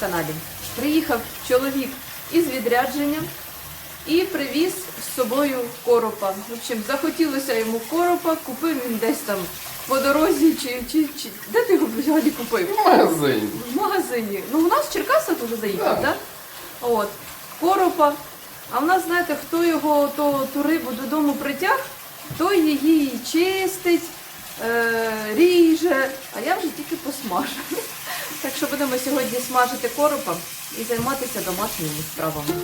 каналі. Приїхав чоловік із відрядженням і привіз з собою коропа. В общем, захотілося йому коропа, купив він десь там по дорозі, чи, чи, чи... де ти його взагалі купив? В магазині. В магазині. Ну, у нас в Черкасах вже заїхав, Так. так? От. Коропа. А в нас, знаєте, хто його то, ту рибу додому притяг, той її чистить, е, ріже, а я вже тільки посмажу. Так що будемо сьогодні смажити коропа і займатися домашніми справами.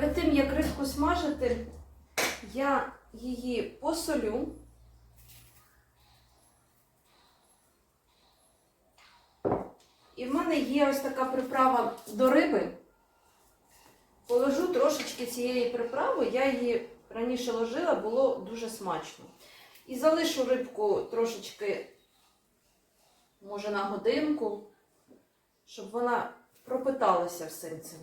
Перед тим, як рибку смажити, я її посолю. І в мене є ось така приправа до риби. Положу трошечки цієї приправи, я її раніше ложила, було дуже смачно. І залишу рибку трошечки, може, на годинку, щоб вона пропиталася всім цим.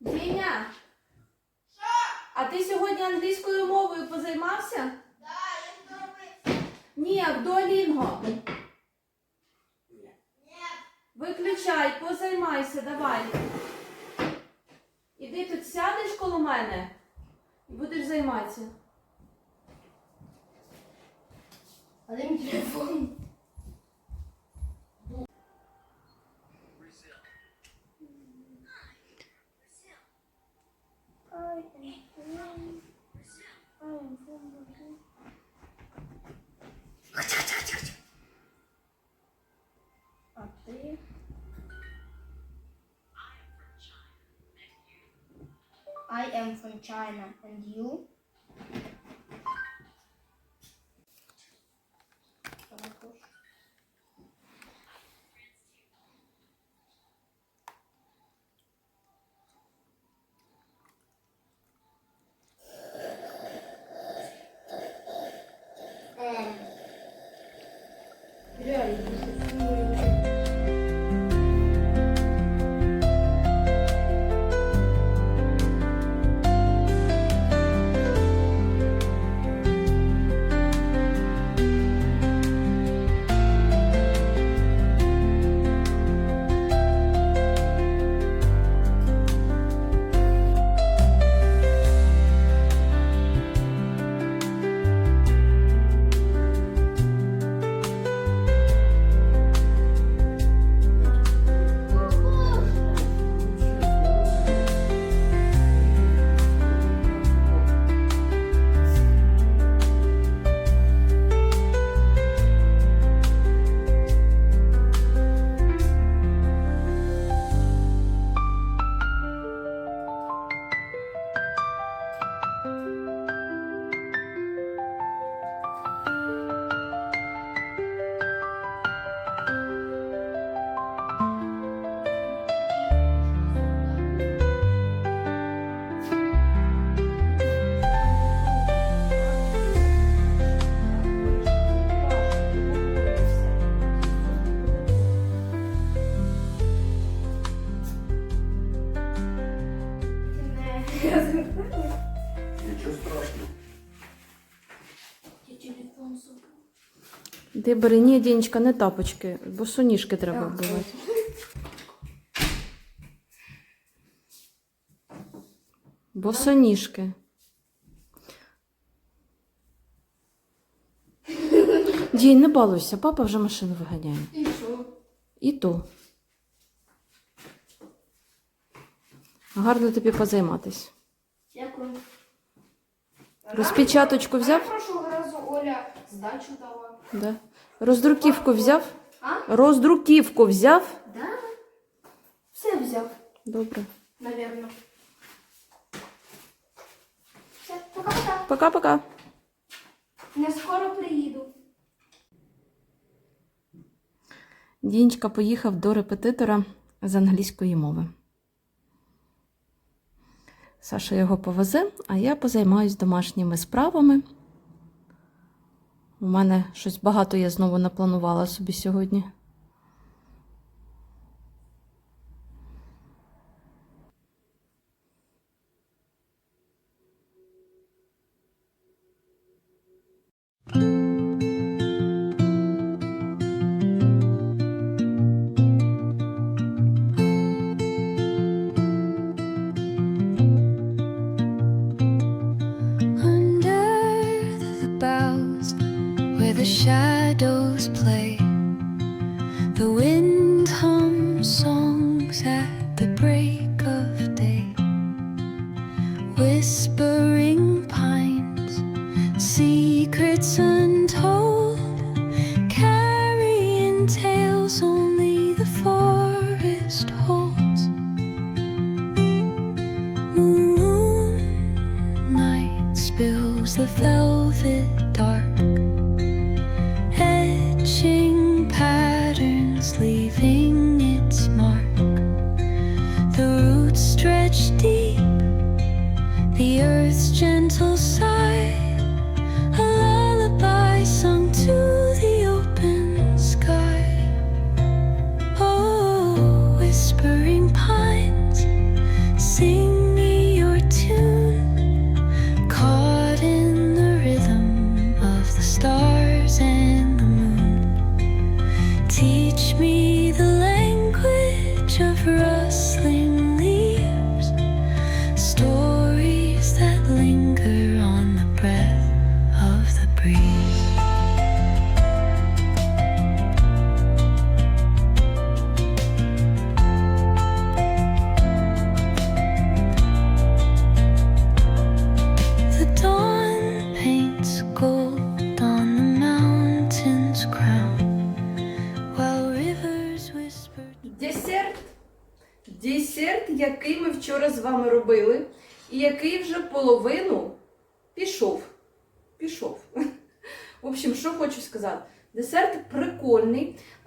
Діня! А ти сьогодні англійською мовою позаймався? Ні, в Ні. Виключай, позаймайся, давай. Іди тут сядеш коло мене I am from China and you? Ти бери, ні, Дінечка, не тапочки, бо суніжки треба вбивати. Босоніжки. Дінь, не балуйся, папа вже машину виганяє. І що? І то. Гарно тобі позайматись. Дякую. Розпечаточку взяв? Я Прошлого разу Оля здачу дала. Да. Роздруківку взяв? А? Роздруківку взяв? Да. Все взяв, Добре. наверное. Все, пока-пока. Пока-пока. Не скоро приїду. Дінечка поїхав до репетитора з англійської мови. Саша його повезе, а я позаймаюсь домашніми справами. У мене щось багато я знову напланувала собі сьогодні. Secrets untold,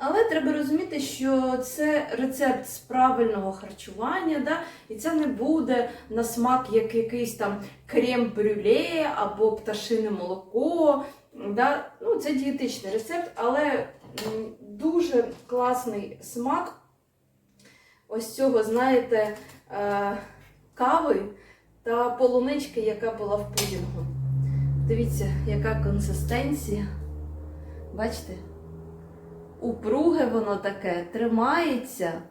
але треба розуміти, що це рецепт з правильного харчування, да? і це не буде на смак як якийсь там крем-брюле або пташине молоко. Да? Ну, це дієтичний рецепт, але дуже класний смак ось цього, знаєте, е, кави та полунички, яка була в пудінгу. Дивіться, яка консистенція. Бачите? Упруге воно таке, тримається.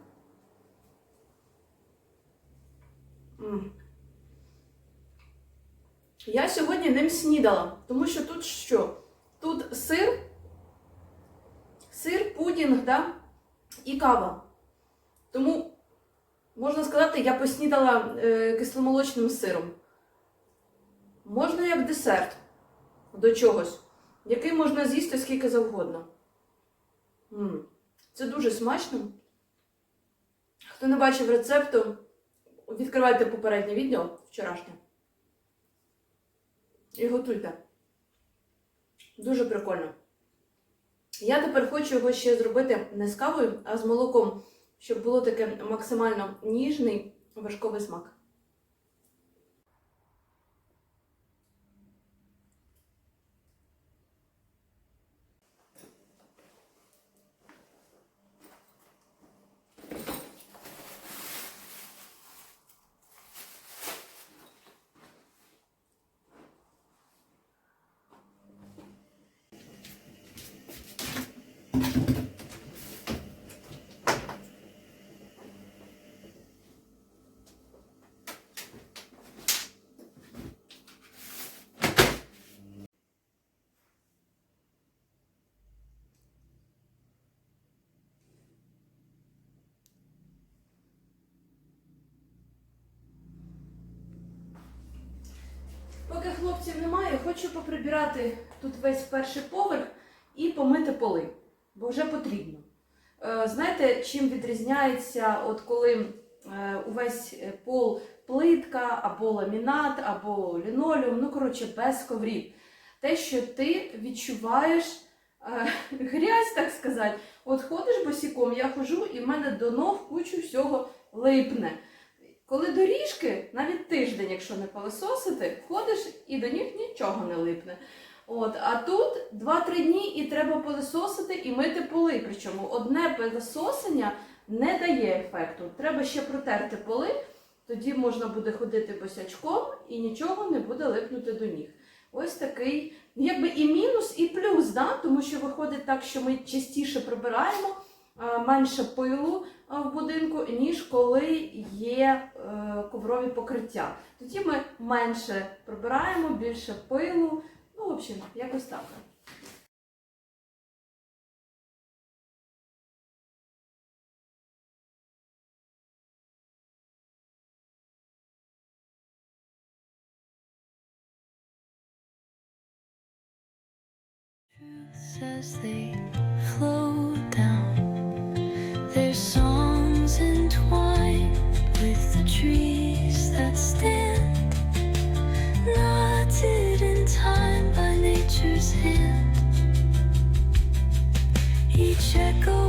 Я сьогодні ним снідала, тому що тут що? Тут сир, сир, пудінг, да? і кава. Тому, можна сказати, я поснідала е, кисломолочним сиром. Можна як десерт до чогось, який можна з'їсти скільки завгодно. Це дуже смачно. Хто не бачив рецепту, відкривайте попереднє відео вчорашнє. І готуйте. Дуже прикольно. Я тепер хочу його ще зробити не з кавою, а з молоком, щоб було таке максимально ніжний вершковий смак. Хлопців немає, хочу поприбирати тут весь перший поверх і помити поли, бо вже потрібно. Е, Знаєте, чим відрізняється, от коли е, увесь е, пол плитка або ламінат, або лінолеум, ну коротше, без коврів. Те, що ти відчуваєш грязь, так сказати. От ходиш босиком, я хожу, і в мене до ног кучу всього липне. Коли доріжки, навіть тиждень, якщо не пилососити, ходиш і до них нічого не липне. От, а тут 2-3 дні і треба пилососити і мити поли. Причому одне пилососення не дає ефекту. Треба ще протерти поли, тоді можна буде ходити босячком і нічого не буде липнути до ніг. Ось такий, якби і мінус, і плюс, да? тому що виходить так, що ми частіше прибираємо, менше пилу в будинку, ніж коли є е, коврові покриття. Тоді ми менше прибираємо, більше пилу. Ну, в общем, якось так. as they 却够。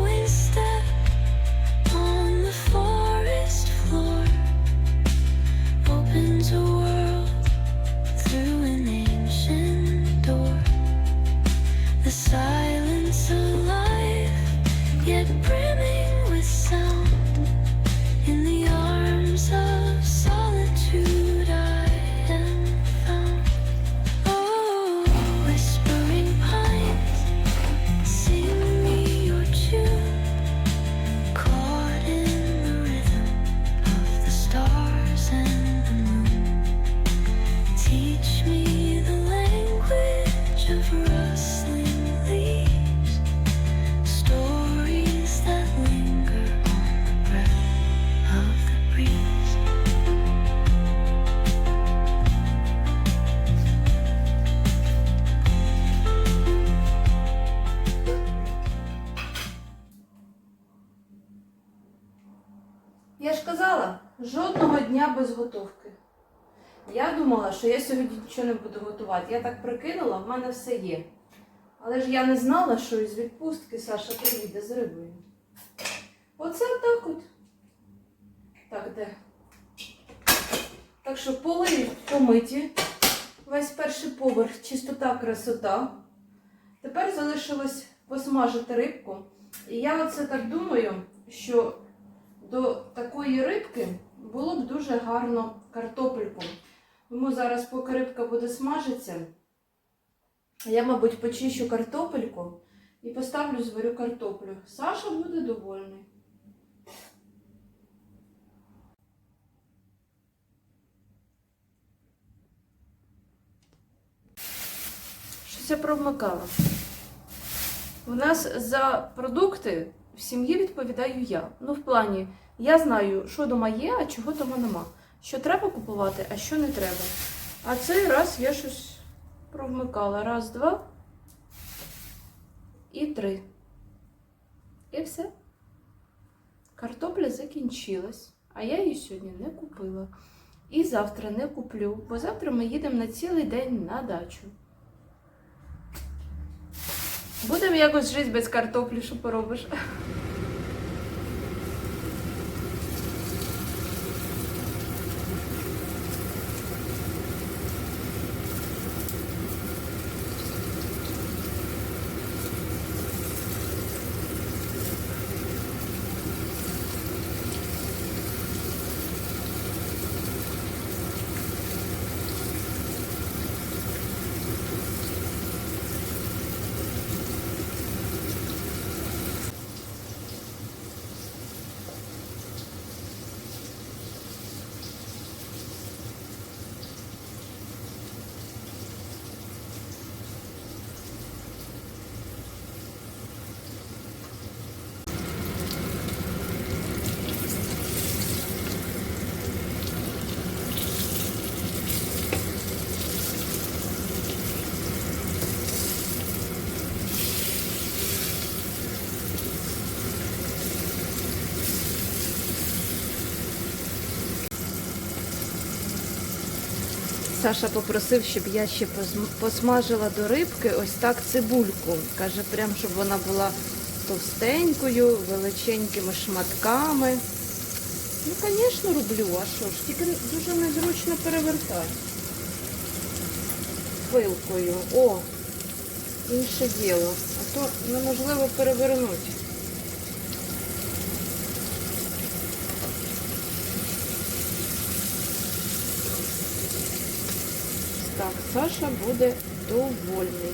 Жодного дня без готовки. Я думала, що я сьогодні нічого не буду готувати. Я так прикинула, в мене все є. Але ж я не знала, що із відпустки Саша приїде з рибою. Оце так от. Так, де? Так що поли помиті. Весь перший поверх, чистота, красота. Тепер залишилось посмажити рибку. І я оце так думаю, що до такої рибки було б дуже гарно картопельку. Тому зараз, поки рибка буде смажитися, я, мабуть, почищу картопельку і поставлю зварю картоплю. Саша буде довольний. Щось я провмикала. У нас за продукти в сім'ї відповідаю я. Ну, в плані, я знаю, що дома є, а чого дома нема. Що треба купувати, а що не треба. А цей раз я щось провмикала. Раз, два і три. І все. Картопля закінчилась, а я її сьогодні не купила. І завтра не куплю, бо завтра ми їдемо на цілий день на дачу. Будемо якось жити без картоплі, що поробиш. Саша попросив, щоб я ще посмажила до рибки ось так цибульку. Каже, прям щоб вона була товстенькою, величенькими шматками. Ну, звісно, роблю, а що ж, тільки дуже незручно перевертати. Пилкою. О, інше діло. А то неможливо перевернути. Так, Саша буде довольний.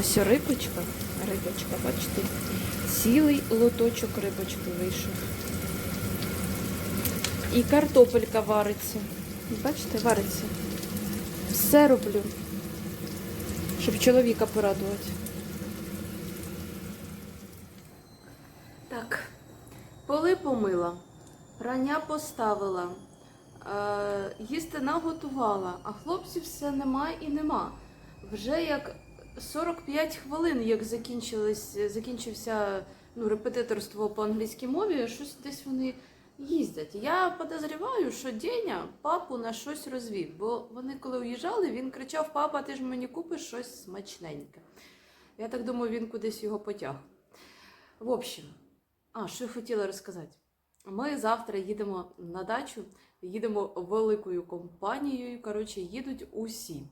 Ось рибочка, рибочка, бачите, цілий лоточок рибочки вийшов. І картопелька вариться. Бачите, вариться. Все роблю, щоб чоловіка порадувати. Так, поли помила, рання поставила, е, їсти наготувала, а хлопців все нема і нема. Вже як 45 хвилин, як закінчився ну, репетиторство по англійській мові, щось десь вони їздять. Я подозріваю, що Деня папу на щось розвів, бо вони коли уїжджали, він кричав: Папа, ти ж мені купиш щось смачненьке. Я так думаю, він кудись його потяг. В общем, а що я хотіла розказати. Ми завтра їдемо на дачу, їдемо великою компанією. Коротше, їдуть усі.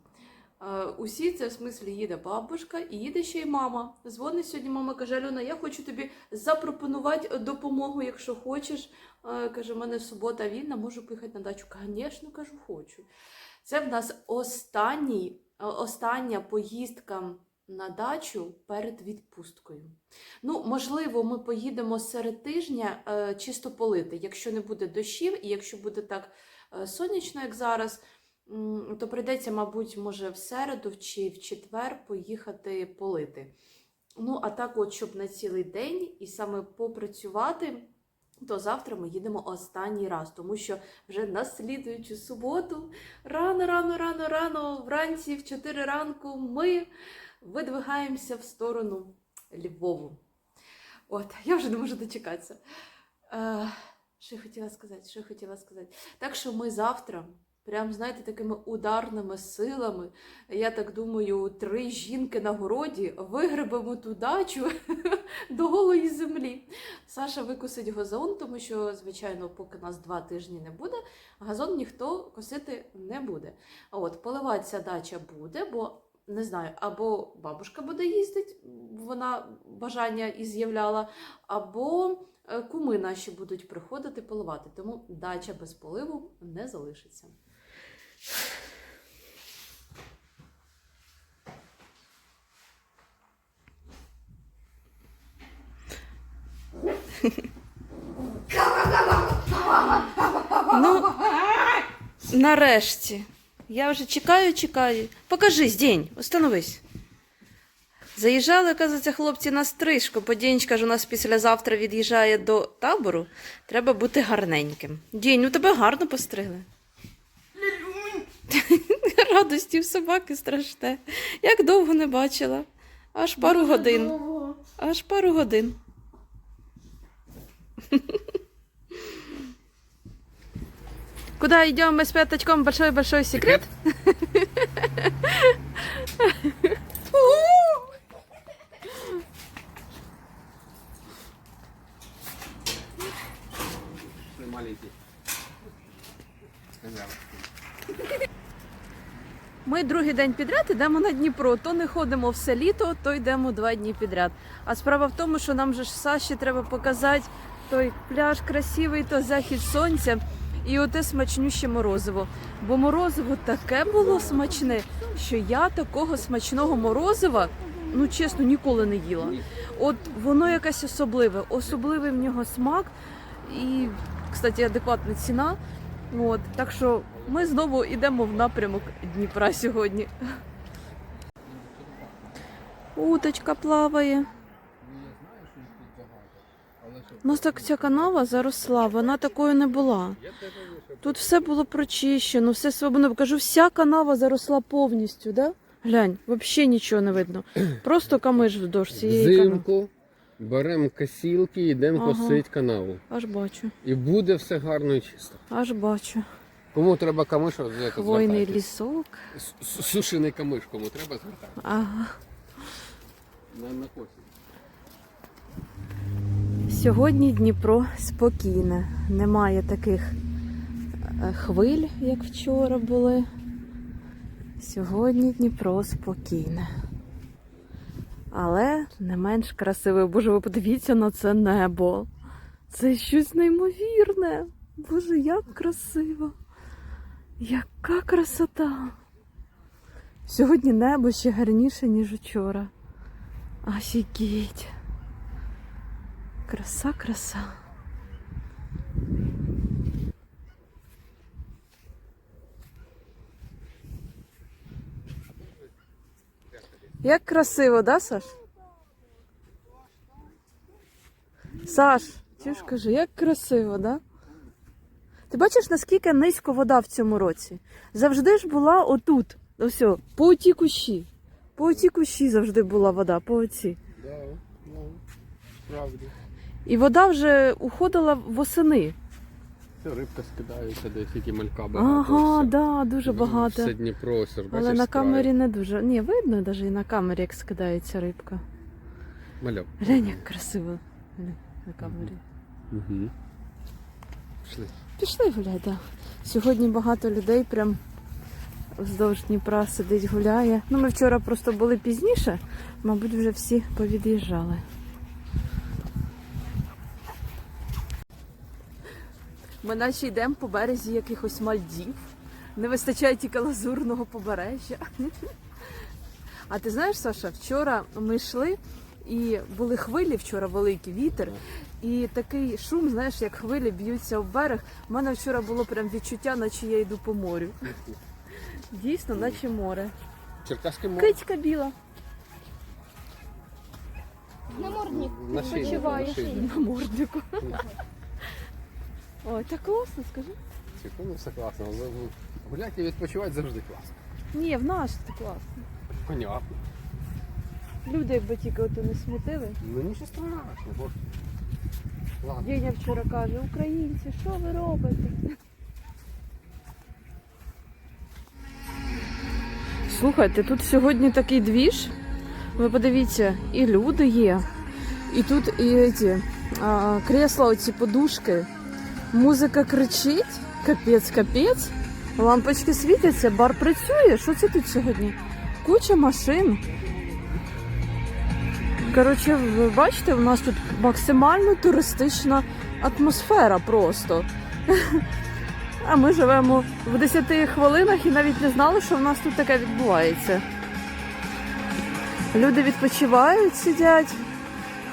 Е, Усі це в смислі їде бабушка і їде ще й мама. Дзвонить сьогодні. Мама каже: Альона, я хочу тобі запропонувати допомогу, якщо хочеш. Е, Каже, в мене субота вільна, можу поїхати на дачу. Звісно, кажу, хочу. Це в нас останній, е, остання поїздка на дачу перед відпусткою. Ну, можливо, ми поїдемо серед тижня е, чисто полити, якщо не буде дощів, і якщо буде так е, сонячно, як зараз, то прийдеться, мабуть, може в середу чи в четвер поїхати полити. Ну, а так, от, щоб на цілий день і саме попрацювати, то завтра ми їдемо останній раз, тому що вже на слідуючу суботу, рано, рано, рано, рано, вранці, в 4 ранку, ми видвигаємося в сторону Львову. От, я вже не можу дочекатися. Е, що я хотіла сказати? Що я хотіла сказати? Так що ми завтра, прям, знаєте, такими ударними силами, я так думаю, три жінки на городі вигребемо ту дачу до голої землі. Саша викосить газон, тому що, звичайно, поки нас два тижні не буде, газон ніхто косити не буде. От, поливатися дача буде, бо не знаю, або бабушка буде їздити, вона бажання і з'являла, або е, куми наші будуть приходити поливати. Тому дача без поливу не залишиться. Ну, нарешті. Я вже чекаю, чекаю. Покажись, день, остановись. Заїжджали, оказується, хлопці на стрижку, бо Дінечка ж у нас післязавтра від'їжджає до табору. Треба бути гарненьким. Дінь, у тебе гарно постригли. Радості в собаки страшне. Як довго не бачила. Аж пару годин. Аж пару годин. Куда идем мы с пяточком? Большой-большой секрет? Ми другий день підряд йдемо на Дніпро. То не ходимо все літо, то йдемо два дні підряд. А справа в тому, що нам же ж Саші треба показати той пляж красивий, то захід сонця і оте смачнюще морозиво. Бо морозиво таке було смачне, що я такого смачного морозива, ну чесно, ніколи не їла. От воно якесь особливе, особливий в нього смак і, кстати, адекватна ціна. От, так що ми знову йдемо в напрямок Дніпра сьогодні. Уточка плаває. У нас так ця канава заросла, вона такою не була. Тут все було прочищено, все свободно. Кажу, вся канава заросла повністю, да? Глянь, взагалі нічого не видно. Просто камиш вздовж цієї канави. Взимку беремо косілки і йдемо Ага. косити канаву. Аж бачу, І буде все гарно і чисто. аж бачу. Кому треба камиш, от Хвойний лісок. С- с- Сушений камиш, кому треба звертати. Ага. На, на косі. Сьогодні Дніпро спокійне. Немає таких е, хвиль, як вчора були. Сьогодні Дніпро спокійне. Але не менш красиве. Боже, ви подивіться на це небо. Це щось неймовірне. Боже, як красиво. Яка красота. Сьогодні небо ще гарніше, ніж вчора. Офігеть. Краса, краса. Як красиво, да, Саш? Саш, чи ж як красиво, да? Ти бачиш, наскільки низько вода в цьому році? Завжди ж була отут. Ось, по оті кущі. По оті кущі завжди була вода, по оці. Да, ну, справді. І вода вже уходила восени. Це рибка скидається десь, які малька багато. Ага, все. да, дуже багато. Все Дніпро, все, ж, Але бачиш, на камері не дуже. Ні, видно навіть і на камері, як скидається рибка. Мальок. Глянь, як красиво. Глянь, на камері. Угу. Пішли. Пішли гуляй, да. Сьогодні багато людей прям вздовж Дніпра сидить, гуляє. Ну, ми вчора просто були пізніше, мабуть, вже всі повід'їжджали. Ми наче йдемо по березі якихось Мальдів. Не вистачає тільки лазурного побережжя. А ти знаєш, Саша, вчора ми йшли і були хвилі вчора великий вітер, і такий шум, знаєш, як хвилі б'ються об берег. У мене вчора було прям відчуття, наче я йду по морю. Дійсно, наче море. Черкаське море. Кицька біла. Намордник. На шиї, Почуває на шиї. на мордику. Ой, так класно, скажи. Секунду, все класно. ну, Гуляти і відпочивати завжди класно. Ні, в нас це класно. Понятно. Люди, якби тільки ото не смітили. Ну нічого страшного. бо- Ладно. Дєня вчора каже, українці, що ви робите? Слухайте, тут сьогодні такий двіж. Ви подивіться, і люди є, і тут і ці, а, крісла, оці подушки. Музика кричить, капець, капець. Лампочки світяться, бар працює. Що це тут сьогодні? Куча машин. Коротше, ви бачите, у нас тут максимально туристична атмосфера просто. А ми живемо в 10 хвилинах і навіть не знали, що в нас тут таке відбувається. Люди відпочивають, сидять,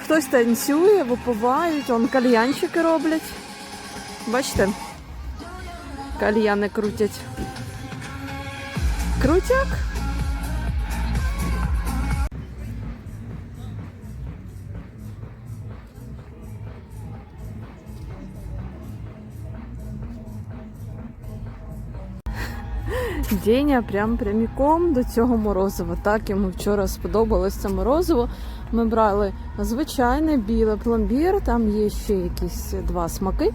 хтось танцює, випивають, он кальянчики роблять. Бачите? Кальяни крутять. Крутяк? Деня прям пряміком до цього морозива. Так йому вчора сподобалось це морозиво. Ми брали звичайне біле пломбір, там є ще якісь два смаки.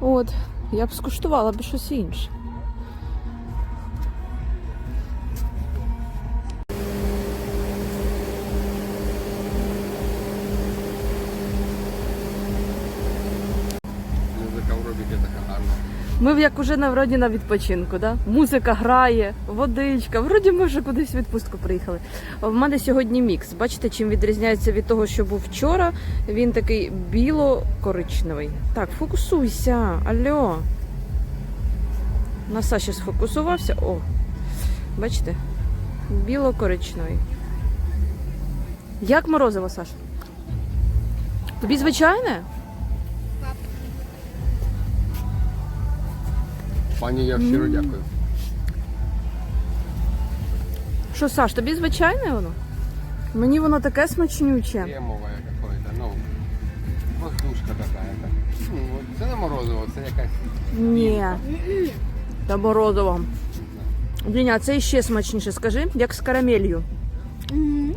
От, я б скуштувала б щось інше. Ми як уже на вроді на відпочинку, да? Музика грає, водичка. Вроді ми вже кудись в відпустку приїхали. В мене сьогодні мікс. Бачите, чим відрізняється від того, що був вчора. Він такий біло-коричневий. Так, фокусуйся. Алло. На Саші сфокусувався. О, бачите? Біло-коричневий. Як морозиво, Саша? Тобі звичайне? Пані, я щиро дякую. Що, Саш, тобі звичайне воно? Мені воно таке смачнюче. Кремовая какое-то, ну, воздушка какая-то. Ну, от це не морозиво, це якась. Ні. Та морозиво. Діня, це ще смачніше, скажи, як з карамелью. Мгм.